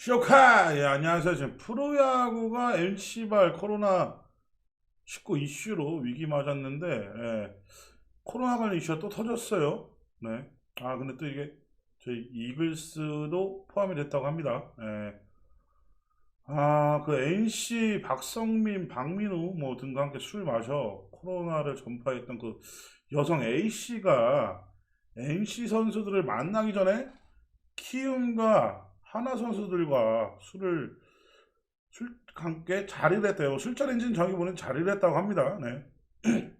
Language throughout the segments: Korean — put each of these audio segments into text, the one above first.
쇼카! 예, 안녕하세요. 지금 프로야구가 NC발 코로나 19 이슈로 위기 맞았는데, 예, 코로나 관련 이슈가 또 터졌어요. 네. 아, 근데 또 이게 저희 이글스도 포함이 됐다고 합니다. 예. 아, 그 NC 박성민, 박민우 뭐 등과 함께 술 마셔 코로나를 전파했던 그 여성 A씨가 NC 선수들을 만나기 전에 키움과 하나 선수들과 술을 술 함께 자리를 했대요. 술자리 인지는 정의 보는 자리를 했다고 합니다. 네.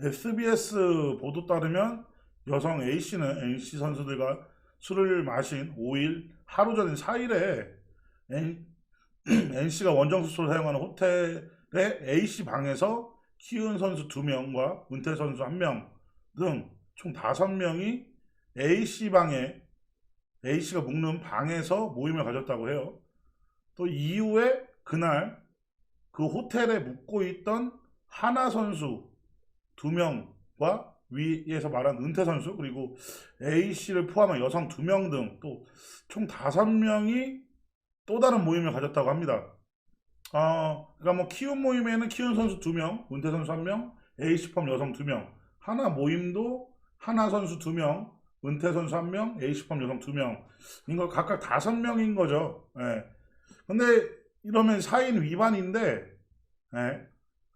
SBS 보도 따르면 여성 A씨는 NC 선수들과 술을 마신 5일 하루 전인 4일에 NC가 원정 숙소를 사용하는 호텔의 A씨 방에서 키운 선수 2명과 은퇴 선수 1명 등 총 5명이 A씨 방에 A씨가 묵는 방에서 모임을 가졌다고 해요. 또 이후에 그날 그 호텔에 묵고 있던 하나 선수 2명과 위에서 말한 은퇴 선수 그리고 A씨를 포함한 여성 2명 등 또총 5명이 또 다른 모임을 가졌다고 합니다. 어, 그러니까 뭐 키운 모임에는 키운 선수 2명, 은퇴 선수 1명, A씨 포함 여성 2명. 하나 모임도 하나 선수 2명, 은퇴 선수 1명, A씨 포함 여성 2명. 이거 각각 5명인 거죠. 예. 근데 이러면 4인 위반인데 예.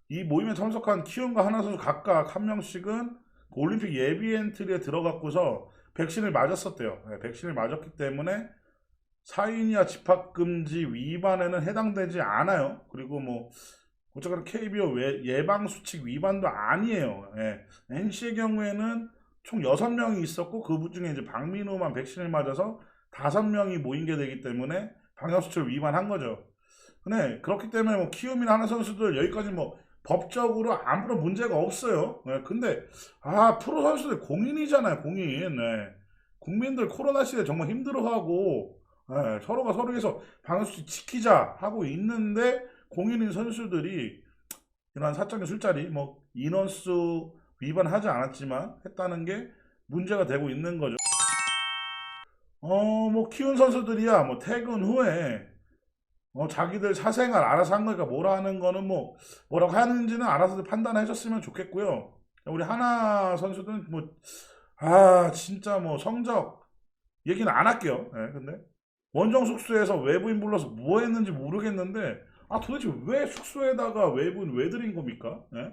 이 모임에 참석한 키움과 하나 선수 각각 한 명씩은 그 올림픽 예비 엔트리에 들어갔고서 백신을 맞았었대요. 예, 백신을 맞았기 때문에 4인이야 집합금지 위반에는 해당되지 않아요. 그리고 뭐 어쨌거나 KBO 외- 예방수칙 위반도 아니에요. 예. NC의 경우에는 총 6명이 있었고 그 중에 이제 박민호만 백신을 맞아서 5명이 모인 게 되기 때문에 방역수칙을 위반한 거죠. 근데 그렇기 때문에 뭐 키움이나 하나 선수들 여기까지 뭐 법적으로 아무런 문제가 없어요. 네, 근데 아 프로 선수들 공인이잖아요, 공인. 네. 국민들 코로나 시대 에 정말 힘들어하고 네, 서로가 서로에서 방역수칙 지키자 하고 있는데 공인인 선수들이 이런 사적인 술자리 뭐 인원수 위반하지 않았지만 했다는 게 문제가 되고 있는 거죠. 어, 뭐 키운 선수들이야 뭐 퇴근 후에 어, 자기들 사생활 알아서 한 거니까 뭐라 하는 거는 뭐 뭐라고 하는지는 알아서 판단해 줬으면 좋겠고요. 우리 하나 선수들은 뭐 아 진짜 뭐 성적 얘기는 안 할게요. 예, 근데 원정 숙소에서 외부인 불러서 뭐 했는지 모르겠는데 아 도대체 왜 숙소에다가 외부인 왜 들인 겁니까? 예?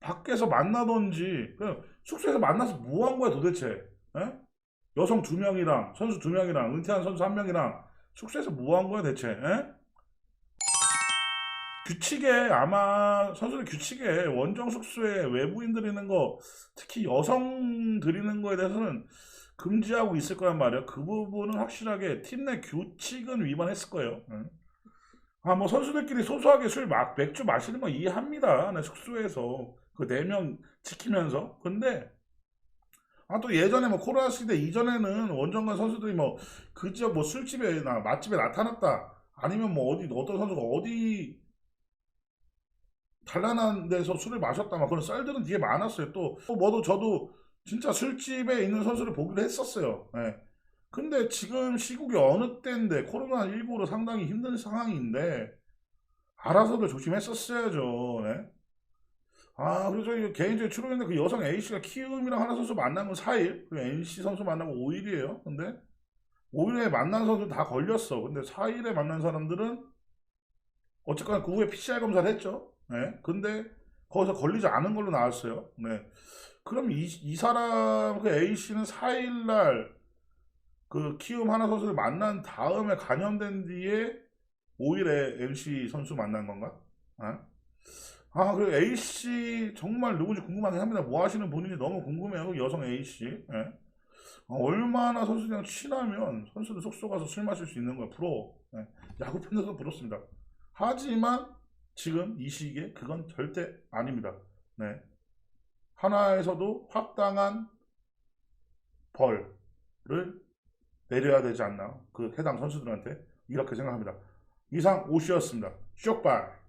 밖에서 만나던지 숙소에서 만나서 뭐 한 거야 도대체? 예? 여성 두 명이랑 선수 두 명이랑 은퇴한 선수 한 명이랑 숙소에서 뭐 한 거야 대체? 예? 규칙에 아마 선수들 규칙에 원정 숙소에 외부인 들이는 거 특히 여성 들이는 거에 대해서는 금지하고 있을 거란 말이야. 그 부분은 확실하게 팀 내 규칙은 위반했을 거예요. 응. 아, 뭐 선수들끼리 소소하게 술 막 맥주 마시는 거 이해합니다. 내 숙소에서 그네명 지키면서. 근데 아, 또 예전에 뭐 코로나 시대 이전에는 원정관 선수들이 뭐 그 지역 뭐 술집에나 맛집에 나타났다. 아니면 뭐 어디 어떤 선수가 어디 단란한 데서 술을 마셨다 막 그런 썰들은 되게 많았어요. 또 뭐도 저도 진짜 술집에 있는 선수를 보기도 했었어요. 예. 근데 지금 시국이 어느 때인데 코로나19로 상당히 힘든 상황인데 알아서들 조심했었어야죠. 예. 아, 저희 개인적으로 출연했는데 그 여성 A씨가 키움이랑 하나 선수 만난 건 4일, 그리고 NC 선수 만난 건 5일이에요. 근데 5일에 만난 선수 다 걸렸어. 근데 4일에 만난 사람들은 어쨌거나 그 후에 PCR 검사를 했죠. 네. 근데 거기서 걸리지 않은 걸로 나왔어요. 네. 그럼 이, 이 사람, 그 A씨는 4일날 그 키움 하나 선수를 만난 다음에 감염된 뒤에 5일에 MC 선수 만난 건가? 아, 아, 그 A씨 정말 누군지 궁금하긴 합니다. 뭐 하시는 분인지 너무 궁금해요. 그 여성 A씨. 예. 어, 얼마나 선수들이랑 친하면 선수들 숙소 가서 술 마실 수 있는 거야. 프로. 예. 야구 팬들도 부럽습니다. 하지만 지금 이 시기에 그건 절대 아닙니다. 네. 하나에서도 확당한 벌을 내려야 되지 않나. 그 해당 선수들한테 이렇게 생각합니다. 이상 오시였습니다. 쇼발.